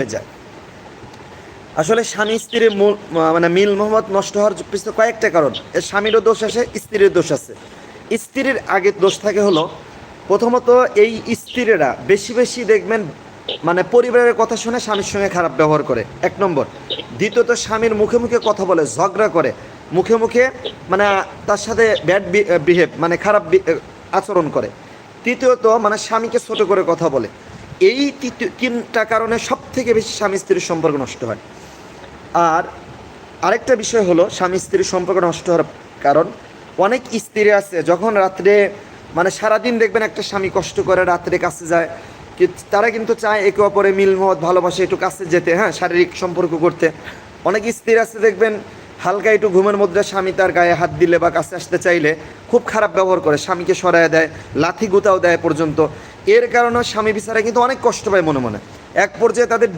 হয়ে যায়। আসলে স্বামী স্ত্রীর মানে মিল মোহাম্মদ নষ্ট হওয়ার পিছনে কয়েকটা কারণ। এর স্বামীরও দোষ আছে স্ত্রীর দোষ আছে। স্ত্রীর আগে দোষ থাকে হলো, প্রথমত এই স্ত্রীরা বেশি বেশি দেখবেন মানে পরিবারের কথা শুনে স্বামীর সঙ্গে খারাপ ব্যবহার করে। এক নম্বর। দ্বিতীয়ত, স্বামীর মুখে মুখে কথা বলে, ঝগড়া করে। মুখে মুখে মানে তার সাথে ব্যাড বিহেভ মানে খারাপ আচরণ করে। তৃতীয়ত মানে স্বামীকে ছোট করে কথা বলে। এই তিনটা কারণে সব থেকে বেশি স্বামী স্ত্রীর সম্পর্ক নষ্ট হয়। আর আরেকটা বিষয় হলো, স্বামী স্ত্রীর সম্পর্ক নষ্ট হওয়ার কারণ। অনেক স্ত্রী আছে, যখন রাত্রে মানে সারাদিন দেখবেন একটা স্বামী কষ্ট করে রাত্রে কাছে যায় তারা কিন্তু চায় একে অপরে মিল, মহৎ, ভালোবাসে, একটু কাছে যেতে হ্যাঁ শারীরিক সম্পর্ক করতে। অনেক স্ত্রী আছে, দেখবেন হালকা একটু ঘুমের মধ্যে স্বামী তার গায়ে হাত দিলে বা কাছে আসতে চাইলে খুব খারাপ ব্যবহার করে, স্বামীকে সরায় দেয়, লাথি গুতাও দেয় পর্যন্ত। এর কারণে স্বামী বিচারে কিন্তু অনেক কষ্ট পায় মনে মনে। এক পর্যায়ে তাদের